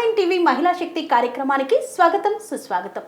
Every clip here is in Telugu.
ఆన్లైన్ టీవీ మహిళా శక్తి కార్యక్రమానికి స్వాగతం సుస్వాగతం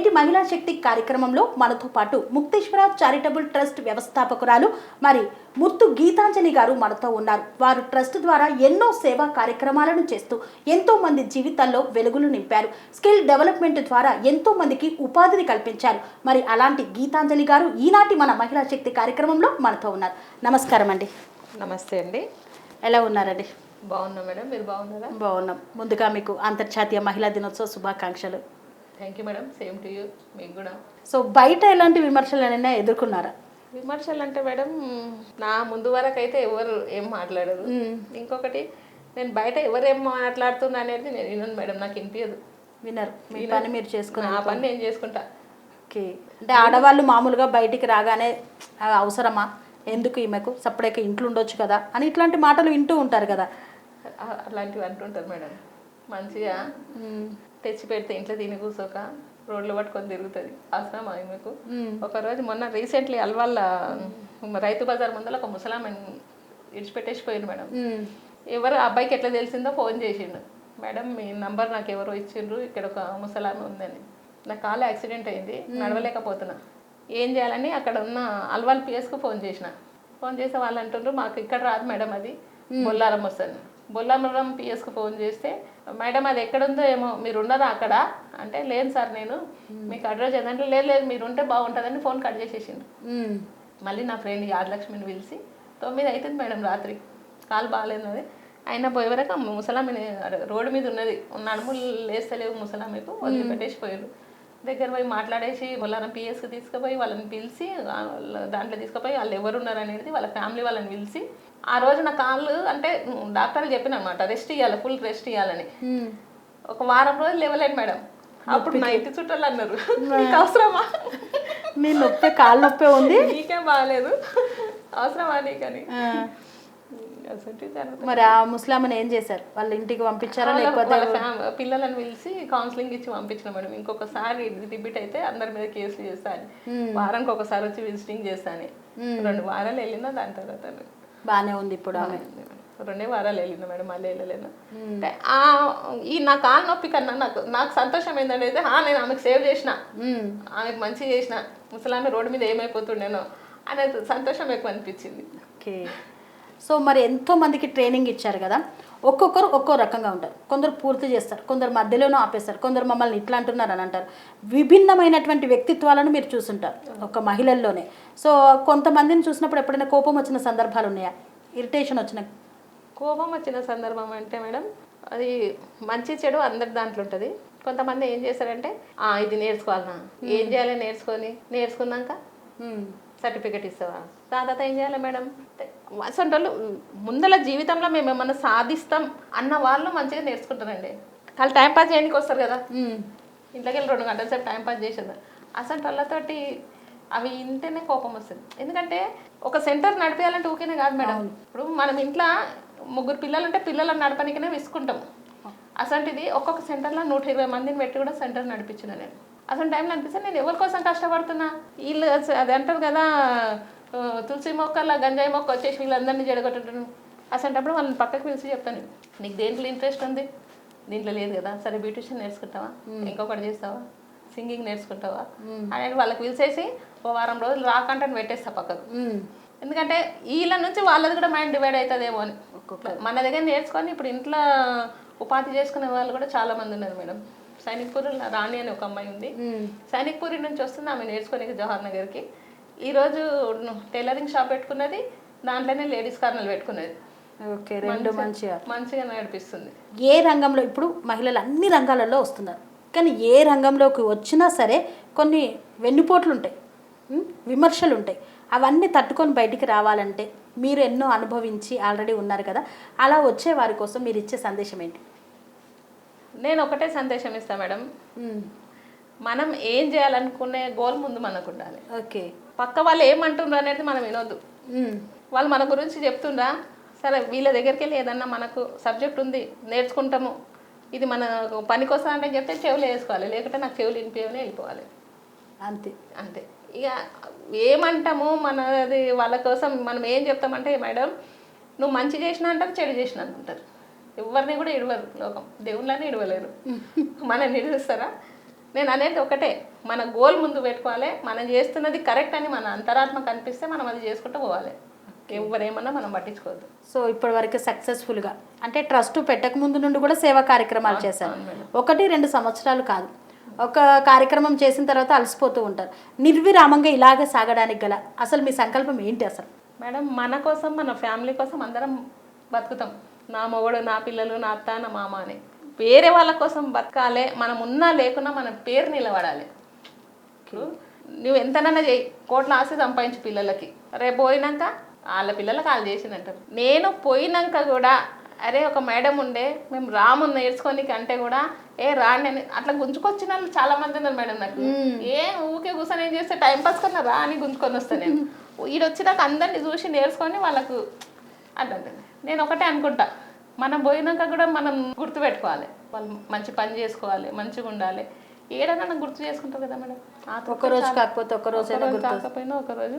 నేటి మహిళా శక్తి కార్యక్రమంలో మనతో పాటు ముక్తేశ్వర చారిటబుల్ ట్రస్ట్ వ్యవస్థాపకురాలు మరి ముత్తు గీతాంజలి గారు మనతో ఉన్నారు వారు ట్రస్ట్ ద్వారా ఎన్నో సేవా కార్యక్రమాలను చేస్తూ ఎంతో మంది జీవితాల్లో వెలుగులు నింపారు స్కిల్ డెవలప్మెంట్ ద్వారా ఎంతో మందికి ఉపాధిని కల్పించారు మరి అలాంటి గీతాంజలి గారు ఈనాటి మన మహిళా శక్తి కార్యక్రమంలో మనతో ఉన్నారు నమస్కారం అండి నమస్తే అండి ఎలా ఉన్నారండి బాగున్నాం మేడం మీరు బాగున్నారా బాగున్నాం ముందుగా మీకు అంతర్జాతీయ మహిళా దినోత్సవ శుభాకాంక్షలు thank you madam same to you మీకు కూడా సో బయట ఎలాంటి అనైనా ఎదుర్కొన్నారా విమర్శలు అంటే మేడం నా ముందు వరకు అయితే ఎవరు ఏం మాట్లాడరు ఇంకొకటి నేను బయట ఎవరు ఏం మాట్లాడుతున్నా అనేది నేను విన్నాను మేడం నాకు వినిపించదు వినరు మీ పని మీరు చేసుకున్నా ఆ పని నేను చేసుకుంటా ఓకే అంటే ఆడవాళ్ళు మామూలుగా బయటికి రాగానే అవసరమా ఎందుకు ఈమెకు సపరేట్ ఇంట్లో ఉండొచ్చు కదా అని ఇట్లాంటి మాటలు వింటూ ఉంటారు కదా అలాంటివి అంటుంటారు మేడం మంచిగా తెచ్చి పెడితే ఇంట్లో తిని కూర్చోక రోడ్లు పట్టుకొని తిరుగుతుంది అవసరం మీకు ఒకరోజు మొన్న రీసెంట్లీ అల్వాళ్ళ రైతు బజార్ ముందర ఒక విడిచిపెట్టేసి పోయింది మేడం ఎవరు అబ్బాయికి ఎట్లా తెలిసిందో ఫోన్ చేసిండు మేడం మీ నంబర్ నాకు ఎవరో ఇచ్చిండ్రు ఇక్కడ ఒక ముసలామె ఉందని నా కాలు యాక్సిడెంట్ అయింది నడవలేకపోతున్నా ఏం చేయాలని అక్కడ ఉన్న అల్వాల్ పిఎస్కు ఫోన్ చేసిన ఫోన్ చేసే వాళ్ళు అంటుండ్రు మాకు ఇక్కడ రాదు మేడం అది బొల్లారం వస్తుంది బొల్లారం పిఎస్కు ఫోన్ చేస్తే మేడం అది ఎక్కడుందో ఏమో మీరు ఉన్నారా అక్కడ అంటే లేదు సార్ నేను మీకు అడ్రస్ ఏదంటే లేదు లేదు మీరు ఉంటే బాగుంటుందని ఫోన్ కట్ చేసేసిండు మళ్ళీ నా ఫ్రెండ్ యాదలక్ష్మిని పిలిచి తొమ్మిది అవుతుంది మేడం రాత్రి కాలు అది అయినా పోయే వరకు ముసలామి రోడ్డు మీద ఉన్నది నడుములు లేస్తలేవు ముసలామికు వదిలిపెట్టేసి పోయారు దగ్గర పోయి మాట్లాడేసి వాళ్ళని పిఎస్కి తీసుకుపోయి వాళ్ళని పిలిచి దాంట్లో తీసుకుపోయి వాళ్ళు ఎవరు ఉన్నారనేది వాళ్ళ ఫ్యామిలీ వాళ్ళని పిలిచి ఆ రోజు నా కాళ్ళు అంటే డాక్టర్ చెప్పిన అనమాట రెస్ట్ ఇవ్వాలి ఫుల్ రెస్ట్ ఇవ్వాలని ఒక వారం రోజులు లేవలేను మేడం అప్పుడు నా ఇంటి చుట్టాలు అన్నారు నీకు అవసరమా మీ నొప్పి కాళ్ళ నొప్పి ఉంది నీకేం బాగాలేదు అవసరమా నీకని మరి ఆ ముస్లామని ఏం చేశారు వాళ్ళ ఇంటికి పంపించారా లేకపోతే పిల్లలను పిలిచి కౌన్సిలింగ్ ఇచ్చి పంపించిన మేడం ఇంకొకసారి రిపీట్ అయితే అందరి మీద కేసులు చేస్తాను వారానికి ఒకసారి వచ్చి విజిటింగ్ చేస్తాను రెండు వారాలు వెళ్ళిందా దాని తర్వాత బాగానే ఉంది ఇప్పుడు రెండే వారాలు వెళ్ళింది మేడం మళ్ళీ వెళ్ళలేను ఈ నా కాలు నొప్పి కన్నా నాకు నాకు సంతోషం ఏంటంటే అయితే నేను ఆమెకు సేవ్ చేసిన ఆమెకు మంచి చేసిన ముసలామె రోడ్డు మీద ఏమైపోతుండేనో అనేది సంతోషం ఎక్కువ అనిపించింది ఓకే సో మరి ఎంతోమందికి ట్రైనింగ్ ఇచ్చారు కదా ఒక్కొక్కరు ఒక్కో రకంగా ఉంటారు కొందరు పూర్తి చేస్తారు కొందరు మధ్యలోనూ ఆపేస్తారు కొందరు మమ్మల్ని ఇట్లా అంటున్నారు అని అంటారు విభిన్నమైనటువంటి వ్యక్తిత్వాలను మీరు చూసుంటారు ఒక మహిళల్లోనే సో కొంతమందిని చూసినప్పుడు ఎప్పుడైనా కోపం వచ్చిన సందర్భాలు ఉన్నాయా ఇరిటేషన్ వచ్చిన కోపం వచ్చిన సందర్భం అంటే మేడం అది మంచి చెడు అందరి దాంట్లో ఉంటుంది కొంతమంది ఏం చేస్తారంటే ఇది నేర్చుకోవాలనా ఏం చేయాలి నేర్చుకొని నేర్చుకున్నాక సర్టిఫికెట్ ఇస్తావా తర్వాత ఏం చేయాలి మేడం అసలు వాళ్ళు ముందల జీవితంలో మేము ఏమన్నా సాధిస్తాం అన్న వాళ్ళు మంచిగా నేర్చుకుంటారండి వాళ్ళు టైం పాస్ చేయడానికి వస్తారు కదా ఇంట్లోకి వెళ్ళి రెండు గంటల సేపు టైం పాస్ చేసేది అసలు వాళ్ళతోటి అవి ఇంటేనే కోపం వస్తుంది ఎందుకంటే ఒక సెంటర్ నడిపేయాలంటే ఊకేనే కాదు మేడం ఇప్పుడు మనం ఇంట్లో ముగ్గురు పిల్లలు అంటే పిల్లలను నడపడానికినే విసుకుంటాం అసంటిది ఒక్కొక్క సెంటర్లో నూట ఇరవై మందిని పెట్టి కూడా సెంటర్ నడిపించిన నేను అసలు టైంలో అనిపిస్తే నేను ఎవరి కోసం కష్టపడుతున్నా వీళ్ళు అది అంటారు కదా తులసి మొక్కల గంజాయి మొక్క వచ్చేసి వీళ్ళందరినీ జడగొట్టడం అసంటప్పుడు వాళ్ళని పక్కకు పిలిచి చెప్తాను నీకు దేంట్లో ఇంట్రెస్ట్ ఉంది దీంట్లో లేదు కదా సరే బ్యూటిషియన్ నేర్చుకుంటావా ఇంకొకటి చేస్తావా సింగింగ్ నేర్చుకుంటావా అనేది వాళ్ళకి పిలిచేసి ఓ వారం రోజులు రాకంటే పెట్టేస్తా పక్కకు ఎందుకంటే వీళ్ళ నుంచి వాళ్ళది కూడా మైండ్ డివైడ్ అవుతుందేమో అని మన దగ్గర నేర్చుకొని ఇప్పుడు ఇంట్లో ఉపాధి చేసుకునే వాళ్ళు కూడా చాలా మంది ఉన్నారు మేడం సైనిక్పూర్ రాణి అని ఒక అమ్మాయి ఉంది సైనిక్పూరి నుంచి వస్తుంది ఆమె నేర్చుకునే జవహర్ నగర్కి ఈరోజు టైలరింగ్ షాప్ పెట్టుకున్నది దాంట్లోనే లేడీస్ కార్నర్ పెట్టుకున్నది ఓకే రెండు మంచిగా మంచిగా నడిపిస్తుంది ఏ రంగంలో ఇప్పుడు మహిళలు అన్ని రంగాలలో వస్తున్నారు కానీ ఏ రంగంలోకి వచ్చినా సరే కొన్ని వెన్నుపోట్లు ఉంటాయి విమర్శలు ఉంటాయి అవన్నీ తట్టుకొని బయటికి రావాలంటే మీరు ఎన్నో అనుభవించి ఆల్రెడీ ఉన్నారు కదా అలా వచ్చే వారి కోసం మీరు ఇచ్చే సందేశం ఏంటి నేను ఒకటే సందేశం ఇస్తాను మేడం మనం ఏం చేయాలనుకునే గోల్ ముందు మనకు ఉండాలి ఓకే పక్క వాళ్ళు ఏమంటుండ్రు అనేది మనం వినొద్దు వాళ్ళు మన గురించి చెప్తుండ్రా సరే వీళ్ళ దగ్గరికి వెళ్ళి ఏదన్నా మనకు సబ్జెక్ట్ ఉంది నేర్చుకుంటాము ఇది మన పని కోసం అంటే చెప్తే చెవులు వేసుకోవాలి లేకుంటే నాకు చెవులు వినిపించని వెళ్ళిపోవాలి అంతే అంతే ఇక ఏమంటాము మన అది వాళ్ళ కోసం మనం ఏం చెప్తామంటే మేడం నువ్వు మంచి చేసినా అంటారు చెడు చేసిన అంటారు ఎవరిని కూడా ఇడవరు లోకం దేవుళ్ళని ఇడవలేరు మనల్ని ఇడుస్తారా నేను అనేది ఒకటే మన గోల్ ముందు పెట్టుకోవాలి మనం చేస్తున్నది కరెక్ట్ అని మన అంతరాత్మ కనిపిస్తే మనం అది చేసుకుంటూ పోవాలి ఎవరేమన్నా మనం పట్టించుకోవద్దు సో ఇప్పటి వరకు సక్సెస్ఫుల్గా అంటే ట్రస్ట్ పెట్టక ముందు నుండి కూడా సేవా కార్యక్రమాలు చేశాను ఒకటి రెండు సంవత్సరాలు కాదు ఒక కార్యక్రమం చేసిన తర్వాత అలసిపోతూ ఉంటారు నిర్విరామంగా ఇలాగే సాగడానికి గల అసలు మీ సంకల్పం ఏంటి అసలు మేడం మన కోసం మన ఫ్యామిలీ కోసం అందరం బతుకుతాం నా మొగడు నా పిల్లలు నా అత్త నా మామ అనే వేరే వాళ్ళ కోసం బతకాలి మనం ఉన్నా లేకున్నా మన పేరు నిలబడాలి ఇప్పుడు నువ్వు ఎంతనైనా చేయి కోట్ల ఆశ సంపాదించు పిల్లలకి రేపు పోయినాక వాళ్ళ పిల్లలకు వాళ్ళు అంటారు నేను పోయినాక కూడా అరే ఒక మేడం ఉండే మేము రాము నేర్చుకోనికి అంటే కూడా ఏ రాండి అని అట్లా గుంజుకొచ్చిన వాళ్ళు చాలా మంది ఉన్నారు మేడం నాకు ఏ ఊకే కూర్చొని ఏం చేస్తే టైం పాస్ కన్నా రా అని గుంజుకొని వస్తాను నేను ఈడొచ్చినాక అందరిని చూసి నేర్చుకొని వాళ్ళకు అంటే నేను ఒకటే అనుకుంటా మనం పోయినాక కూడా మనం గుర్తు పెట్టుకోవాలి వాళ్ళు మంచి పని చేసుకోవాలి మంచిగా ఉండాలి ఏడైనా గుర్తు చేసుకుంటారు కదా మేడం ఒకరోజు కాకపోతే ఒకరోజు కాకపోయినా ఒకరోజు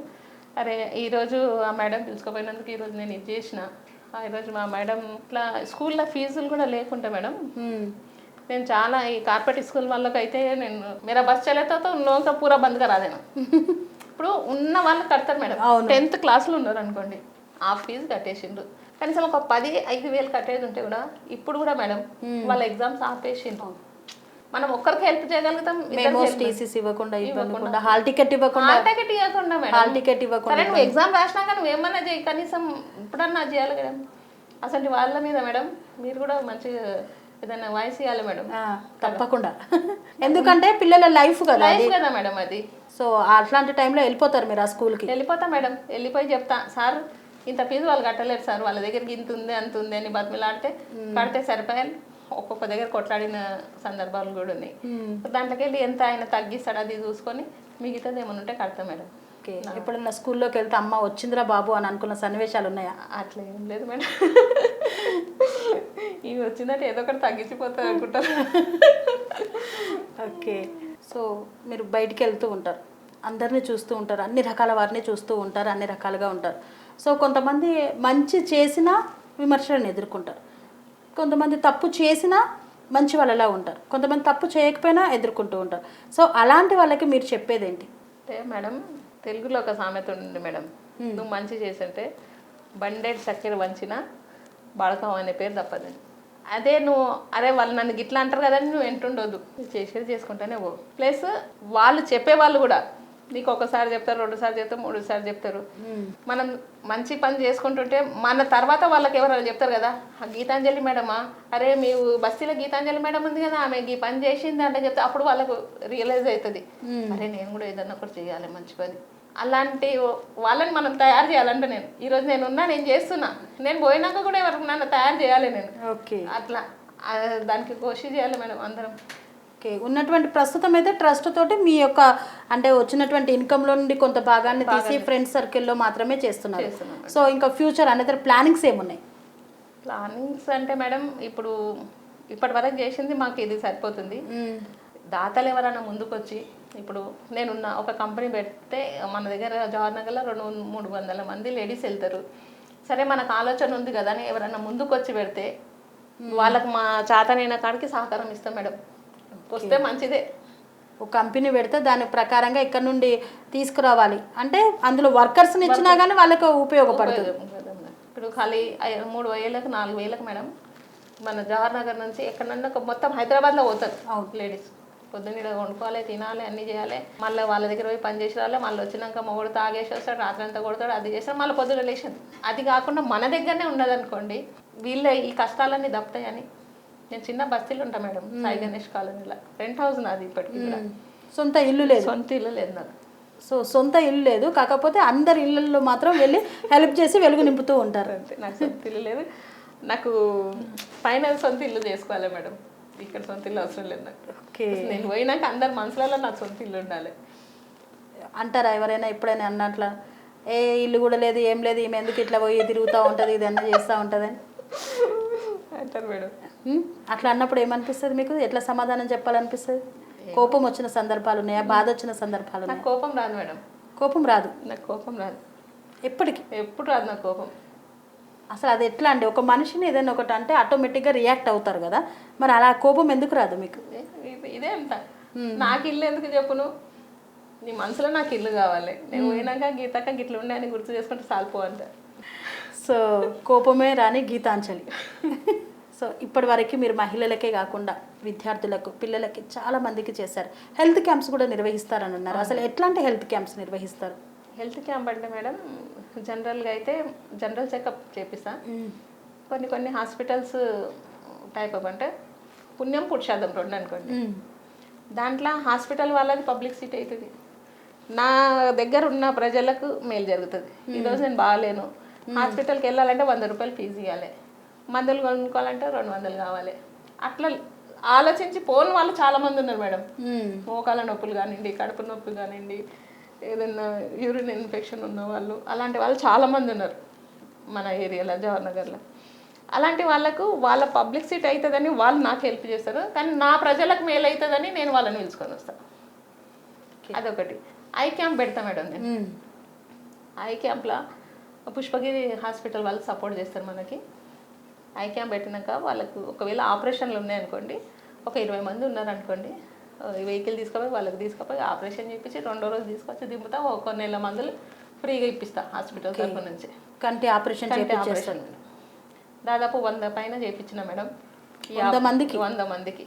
అరే ఈరోజు ఆ మేడం పిలుచుకోపోయినందుకు ఈరోజు నేను ఇది చేసిన ఈరోజు మా మేడం ఇట్లా స్కూల్లో ఫీజులు కూడా లేకుండా మేడం నేను చాలా ఈ కార్పొరేట్ స్కూల్ వాళ్ళకి అయితే నేను మీరు బస్ చల్లతో నోక పూరా బంద్గా రాలేను ఇప్పుడు ఉన్న వాళ్ళు కడతారు మేడం టెన్త్ క్లాసులు ఉన్నారు అనుకోండి ఆ ఫీజు కట్టేసిండ్రు కనీసం ఒక పది ఐదు వేలు కట్టేది ఉంటే కూడా ఇప్పుడు కూడా మేడం వాళ్ళ ఎగ్జామ్స్ ఆపేసి మనం ఒక్కరికి హెల్ప్ చేయగలుగుతాం టీసీస్ ఇవ్వకుండా ఇవ్వకుండా హాల్ టికెట్ ఇవ్వకుండా హాల్ టికెట్ ఇవ్వకుండా హాల్ టికెట్ ఇవ్వకుండా నువ్వు ఎగ్జామ్ రాసినా కానీ ఏమన్నా చేయి కనీసం ఇప్పుడన్నా చేయాలి మేడం అసలు వాళ్ళ మీద మేడం మీరు కూడా మంచి ఏదైనా వాయిస్ ఇవ్వాలి మేడం తప్పకుండా ఎందుకంటే పిల్లల లైఫ్ కదా లైఫ్ కదా మేడం అది సో అట్లాంటి టైంలో వెళ్ళిపోతారు మీరు ఆ స్కూల్కి వెళ్ళిపోతా మేడం వెళ్ళిపోయి చెప్తా సార్ ఇంత ఫీజు వాళ్ళు కట్టలేరు సార్ వాళ్ళ దగ్గరికి ఇంత ఉంది అంత ఉంది అని బతిమిలాడితే కడితే సరిపోయాలి ఒక్కొక్క దగ్గర కొట్లాడిన సందర్భాలు కూడా ఉన్నాయి దాంట్లోకి వెళ్ళి ఎంత ఆయన తగ్గిస్తాడు అది చూసుకొని మిగతాది ఏమైనా ఉంటే కడతాం మేడం ఓకే ఎప్పుడన్నా స్కూల్లోకి వెళ్తే అమ్మ వచ్చిందిరా బాబు అని అనుకున్న సన్నివేశాలు ఉన్నాయా అట్లా ఏం లేదు మేడం ఈ వచ్చిందంటే ఏదో ఒకటి తగ్గించిపోతుంది అనుకుంటారు ఓకే సో మీరు బయటికి వెళ్తూ ఉంటారు అందరినీ చూస్తూ ఉంటారు అన్ని రకాల వారిని చూస్తూ ఉంటారు అన్ని రకాలుగా ఉంటారు సో కొంతమంది మంచి చేసినా విమర్శలను ఎదుర్కొంటారు కొంతమంది తప్పు చేసినా మంచి వాళ్ళలా ఉంటారు కొంతమంది తప్పు చేయకపోయినా ఎదుర్కొంటూ ఉంటారు సో అలాంటి వాళ్ళకి మీరు చెప్పేది ఏంటి అంటే మేడం తెలుగులో ఒక సామెత ఉండండి మేడం నువ్వు మంచి చేసంటే బండెడ్ చక్కెర వంచిన బడకం అనే పేరు తప్పదండి అదే నువ్వు అరే వాళ్ళు నన్ను గిట్లా అంటారు కదండి నువ్వు ఎంటుండొద్దు చేసేది చేసుకుంటానే పో ప్లస్ వాళ్ళు చెప్పేవాళ్ళు కూడా నీకు ఒకసారి చెప్తారు రెండుసార్లు చెప్తారు మూడు సార్లు చెప్తారు మనం మంచి పని చేసుకుంటుంటే మన తర్వాత వాళ్ళకి ఎవరైనా చెప్తారు కదా గీతాంజలి మేడమా అరే మీ బస్తీలో గీతాంజలి మేడం ఉంది కదా ఆమె ఈ పని చేసింది అంటే చెప్తే అప్పుడు వాళ్ళకు రియలైజ్ అవుతుంది అరే నేను కూడా ఏదన్నా ఒకటి చేయాలి మంచి పని అలాంటి వాళ్ళని మనం తయారు చేయాలంటే నేను ఈరోజు నేను ఉన్నా నేను చేస్తున్నా నేను పోయినాక కూడా ఎవరికి నన్ను తయారు చేయాలి నేను ఓకే అట్లా దానికి కోషి చేయాలి మేడం అందరం ఓకే ఉన్నటువంటి ప్రస్తుతం అయితే ట్రస్ట్ తోటి మీ యొక్క అంటే వచ్చినటువంటి ఇన్కంలో నుండి కొంత భాగాన్ని తీసి ఫ్రెండ్స్ సర్కిల్లో మాత్రమే చేస్తున్నారు సో ఇంకా ఫ్యూచర్ అనేది ప్లానింగ్స్ ఏమున్నాయి ప్లానింగ్స్ అంటే మేడం ఇప్పుడు ఇప్పటి వరకు చేసింది మాకు ఇది సరిపోతుంది దాతలు ఎవరైనా ముందుకొచ్చి ఇప్పుడు నేనున్న ఒక కంపెనీ పెడితే మన దగ్గర జవహర్ నగర్లో రెండు మూడు వందల మంది లేడీస్ వెళ్తారు సరే మనకు ఆలోచన ఉంది కదా అని ఎవరైనా ముందుకొచ్చి పెడితే వాళ్ళకి మా చేతనైన కాడికి సహకారం ఇస్తాం మేడం వస్తే మంచిదే ఒక కంపెనీ పెడితే దాని ప్రకారంగా ఇక్కడ నుండి తీసుకురావాలి అంటే అందులో వర్కర్స్ని ఇచ్చినా కానీ వాళ్ళకి ఉపయోగపడుతుంది ఇప్పుడు ఖాళీ మూడు వేలకు నాలుగు వేలకు మేడం మన జవహర్ నగర్ నుంచి ఎక్కడన్నా మొత్తం హైదరాబాద్లో పోతుంది అవుట్ లేడీస్ పొద్దున్న వండుకోవాలి తినాలి అన్నీ చేయాలి మళ్ళీ వాళ్ళ దగ్గర పోయి పని చేసి రావాలి మళ్ళీ వచ్చినాక మొగుడు తాగేసి వస్తాడు రాత్రి అంతా కొడతాడు అది చేస్తాడు మళ్ళీ పొద్దున్న లేచింది అది కాకుండా మన దగ్గరనే అనుకోండి వీళ్ళ ఈ కష్టాలన్నీ దప్పుతాయని నేను చిన్న బస్తీలు ఉంటా మేడం సాయి గణేష్ కాలనీలో రెంట్ హౌస్ నాది ఇప్పటికి సొంత ఇల్లు లేదు సొంత ఇల్లు లేదు నాకు సో సొంత ఇల్లు లేదు కాకపోతే అందరి ఇళ్ళల్లో మాత్రం వెళ్ళి హెల్ప్ చేసి వెలుగు నింపుతూ ఉంటారు అంతే నాకు సొంత ఇల్లు లేదు నాకు ఫైనల్ సొంత ఇల్లు చేసుకోవాలి మేడం ఇక్కడ సొంత ఇల్లు అవసరం లేదు నాకు నేను పోయినాక అందరి మనసులలో నాకు సొంత ఇల్లు ఉండాలి అంటారా ఎవరైనా ఎప్పుడైనా అన్నట్ల ఏ ఇల్లు కూడా లేదు ఏం లేదు ఈమె ఎందుకు ఇట్లా పోయి తిరుగుతూ ఉంటుంది ఇది అన్న చేస్తూ ఉంటుందని అంటారు మేడం అట్లా అన్నప్పుడు ఏమనిపిస్తుంది మీకు ఎట్లా సమాధానం చెప్పాలనిపిస్తుంది కోపం వచ్చిన సందర్భాలు ఉన్నాయా బాధ వచ్చిన సందర్భాలు నాకు కోపం రాదు మేడం కోపం రాదు నాకు కోపం రాదు ఎప్పటికి ఎప్పుడు రాదు నాకు కోపం అసలు అది ఎట్లా అండి ఒక మనిషిని ఏదైనా ఒకటి అంటే ఆటోమేటిక్గా రియాక్ట్ అవుతారు కదా మరి అలా కోపం ఎందుకు రాదు మీకు ఇదే అంత నాకు ఇల్లు ఎందుకు చెప్పును నీ మనసులో నాకు ఇల్లు కావాలి నేను పోయినాక గీతాక గిట్లు ఉండే అని గుర్తు చేసుకుంటే సాలిపో అంట సో కోపమే రాని గీతాంజలి సో ఇప్పటి వరకు మీరు మహిళలకే కాకుండా విద్యార్థులకు పిల్లలకి చాలా మందికి చేశారు హెల్త్ క్యాంప్స్ కూడా నిర్వహిస్తారని అన్నారు అసలు ఎట్లాంటి హెల్త్ క్యాంప్స్ నిర్వహిస్తారు హెల్త్ క్యాంప్ అంటే మేడం జనరల్గా అయితే జనరల్ చెకప్ చేపిస్తా కొన్ని కొన్ని హాస్పిటల్స్ టైప్ అప్ అంటే పుణ్యం పురుషార్థం రెండు అనుకోండి దాంట్లో హాస్పిటల్ వాళ్ళది పబ్లిక్ సీట్ అవుతుంది నా దగ్గర ఉన్న ప్రజలకు మేలు జరుగుతుంది ఈరోజు నేను బాగాలేను హాస్పిటల్కి వెళ్ళాలంటే వంద రూపాయలు ఫీజు ఇవ్వాలి మందులు కొనుక్కోవాలంటే రెండు వందలు కావాలి అట్లా ఆలోచించి పోని వాళ్ళు చాలామంది ఉన్నారు మేడం మోకాల నొప్పులు కానివ్వండి కడుపు నొప్పులు కానివ్వండి ఏదైనా యూరిన్ ఇన్ఫెక్షన్ ఉన్న వాళ్ళు అలాంటి వాళ్ళు చాలామంది ఉన్నారు మన ఏరియాలో జవహర్ నగర్లో అలాంటి వాళ్ళకు వాళ్ళ పబ్లిక్ సీట్ అవుతుందని వాళ్ళు నాకు హెల్ప్ చేస్తారు కానీ నా ప్రజలకు మేలు అవుతుందని నేను వాళ్ళని పిలుచుకొని వస్తాను అదొకటి ఐ క్యాంప్ పెడతా మేడం నేను ఐ క్యాంప్లో పుష్పగిరి హాస్పిటల్ వాళ్ళు సపోర్ట్ చేస్తారు మనకి ఐ క్యాంప్ పెట్టినాక వాళ్ళకు ఒకవేళ ఆపరేషన్లు ఉన్నాయనుకోండి ఒక ఇరవై మంది ఉన్నారనుకోండి వెహికల్ తీసుకుపోయి వాళ్ళకి తీసుకుపోయి ఆపరేషన్ చేయించి రెండో రోజు తీసుకొచ్చి దింపుతా ఒక నెల మందులు ఫ్రీగా ఇప్పిస్తా హాస్పిటల్ దగ్గర నుంచి కంటి ఆపరేషన్ ఆపరేషన్ దాదాపు వంద పైన చేయించిన మేడం వంద మందికి వంద మందికి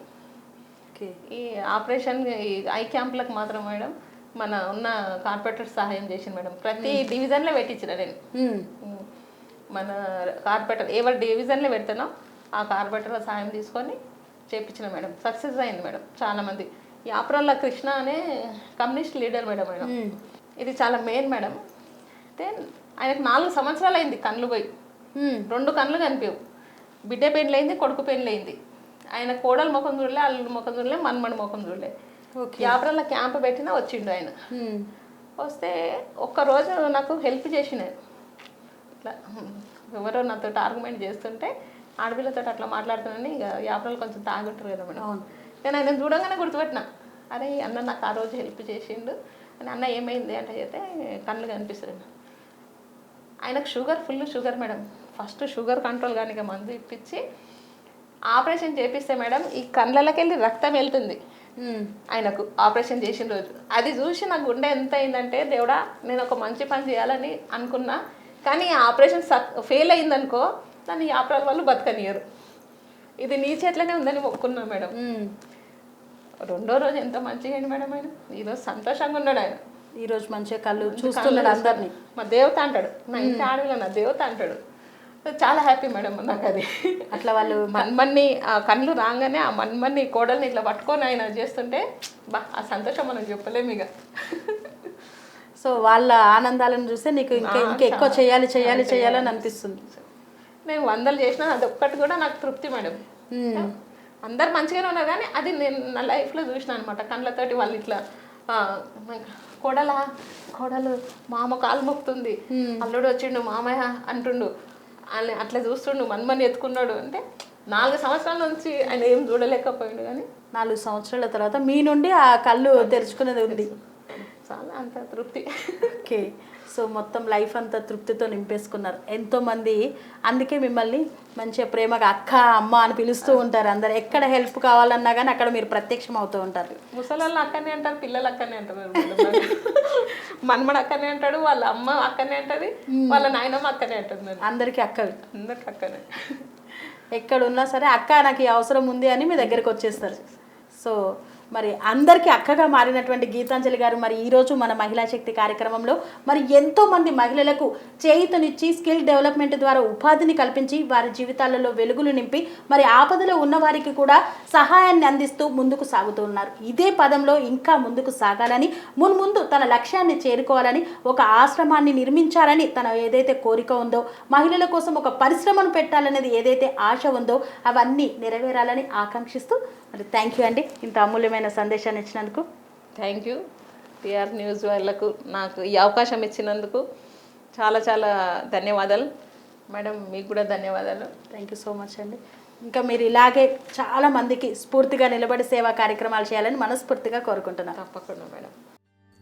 ఈ ఆపరేషన్ ఈ ఐ క్యాంప్లకు మాత్రం మేడం మన ఉన్న కార్పొరేటర్ సహాయం చేసింది మేడం ప్రతి డివిజన్లో పెట్టించిన నేను మన కార్పెటర్ ఎవరి డివిజన్లో పెడతానో ఆ కార్పెటర్ సాయం తీసుకొని చేయించిన మేడం సక్సెస్ అయింది మేడం చాలామంది యాప్రాల్ల కృష్ణ అనే కమ్యూనిస్ట్ లీడర్ మేడం మేడం ఇది చాలా మెయిన్ మేడం అయితే ఆయనకు నాలుగు సంవత్సరాలు అయింది కళ్ళు పోయి రెండు కళ్ళు కనిపించవు బిడ్డ అయింది కొడుకు అయింది ఆయన కోడలు ముఖం చూడలే అల్లు ముఖం చూడలే మన్మణి ముఖం చూడలే యాప్రాల క్యాంప్ పెట్టినా వచ్చిండు ఆయన వస్తే ఒక్కరోజు నాకు హెల్ప్ చేసిన అట్లా ఎవరో నాతో ఆర్గ్యుమెంట్ చేస్తుంటే ఆడపిల్లతో అట్లా మాట్లాడుతున్నాను ఇక యాప్రాలు కొంచెం తాగుంటారు కదా మేడం నేను ఆయన చూడంగానే గుర్తుపెట్టిన అరే అన్న నాకు ఆ రోజు హెల్ప్ చేసిండు అని అన్న ఏమైంది అంటే అయితే కళ్ళు కనిపిస్తుంది ఆయనకు sugar full sugar madam first sugar control కానీ మందు ఇప్పించి ఆపరేషన్ చేపిస్తే మేడం ఈ కళ్ళకి వెళ్ళి రక్తం వెళ్తుంది ఆయనకు ఆపరేషన్ చేసిన రోజు అది చూసి నా గుండె ఎంత అయిందంటే దేవుడా నేను ఒక మంచి పని చేయాలని అనుకున్నా కానీ ఆపరేషన్ సక్ ఫెయిల్ అయిందనుకో దాన్ని యాప్రాల వాళ్ళు బతకనియరు ఇది నీ చేతిలోనే ఉందని ఒప్పుకున్నా మేడం రెండో రోజు ఎంత మంచిగా అండి మేడం ఆయన ఈరోజు సంతోషంగా ఉన్నాడు ఆయన ఈరోజు మంచిగా కళ్ళు చూస్తున్నాడు అందరినీ మా దేవత అంటాడు నా ఇంత ఆడవిలో నా దేవత అంటాడు చాలా హ్యాపీ మేడం నాకు అది అట్లా వాళ్ళు మన్మన్ని ఆ కళ్ళు రాగానే ఆ మన్మన్ని కోడల్ని ఇట్లా పట్టుకొని ఆయన చేస్తుంటే బా ఆ సంతోషం మనం చెప్పలేము ఇక సో వాళ్ళ ఆనందాలను చూస్తే నీకు ఇంకా ఇంకా ఎక్కువ చేయాలి చేయాలి చేయాలని అనిపిస్తుంది నేను వందలు చేసిన అది ఒక్కటి కూడా నాకు తృప్తి మేడం అందరు మంచిగానే ఉన్నారు కానీ అది నేను నా లైఫ్లో చూసిన అనమాట కళ్ళతోటి వాళ్ళు ఇట్లా కోడల కోడలు మామ కాలు మొక్కుతుంది అల్లుడు వచ్చిండు మామయ్య అంటుండు అట్లా చూస్తుండు మనమని ఎత్తుకున్నాడు అంటే నాలుగు సంవత్సరాల నుంచి ఆయన ఏం చూడలేకపోయాడు కానీ నాలుగు సంవత్సరాల తర్వాత మీ నుండి ఆ కళ్ళు తెరుచుకునేది ఉంది చేస్తాను అంత తృప్తి ఓకే సో మొత్తం లైఫ్ అంతా తృప్తితో నింపేసుకున్నారు ఎంతోమంది అందుకే మిమ్మల్ని మంచిగా ప్రేమగా అక్క అమ్మ అని పిలుస్తూ ఉంటారు అందరు ఎక్కడ హెల్ప్ కావాలన్నా కానీ అక్కడ మీరు ప్రత్యక్షం అవుతూ ఉంటారు ముసలాళ్ళు అక్కనే అంటారు పిల్లలు అక్కనే అంటారు మనమడు అక్కనే అంటాడు వాళ్ళ అమ్మ అక్కనే అంటది వాళ్ళ నాయనమ్మ అక్కనే అంటుంది అందరికీ అక్క అందరికి అక్కనే ఎక్కడ ఉన్నా సరే అక్క నాకు ఈ అవసరం ఉంది అని మీ దగ్గరికి వచ్చేస్తారు సో మరి అందరికీ అక్కగా మారినటువంటి గీతాంజలి గారు మరి ఈరోజు మన మహిళా శక్తి కార్యక్రమంలో మరి ఎంతోమంది మహిళలకు చేయితనిచ్చి స్కిల్ డెవలప్మెంట్ ద్వారా ఉపాధిని కల్పించి వారి జీవితాలలో వెలుగులు నింపి మరి ఆపదలో ఉన్న వారికి కూడా సహాయాన్ని అందిస్తూ ముందుకు సాగుతూ ఉన్నారు ఇదే పదంలో ఇంకా ముందుకు సాగాలని మున్ముందు తన లక్ష్యాన్ని చేరుకోవాలని ఒక ఆశ్రమాన్ని నిర్మించాలని తన ఏదైతే కోరిక ఉందో మహిళల కోసం ఒక పరిశ్రమను పెట్టాలనేది ఏదైతే ఆశ ఉందో అవన్నీ నెరవేరాలని ఆకాంక్షిస్తూ మరి థ్యాంక్ యూ అండి ఇంత అమూల్యమైన స్పష్టమైన సందేశాన్ని ఇచ్చినందుకు థ్యాంక్ యూ టీఆర్ న్యూస్ వాళ్ళకు నాకు ఈ అవకాశం ఇచ్చినందుకు చాలా చాలా ధన్యవాదాలు మేడం మీకు కూడా ధన్యవాదాలు థ్యాంక్ యూ సో మచ్ అండి ఇంకా మీరు ఇలాగే చాలా మందికి స్ఫూర్తిగా నిలబడి సేవా కార్యక్రమాలు చేయాలని మనస్ఫూర్తిగా కోరుకుంటున్నాను తప్పకుండా madam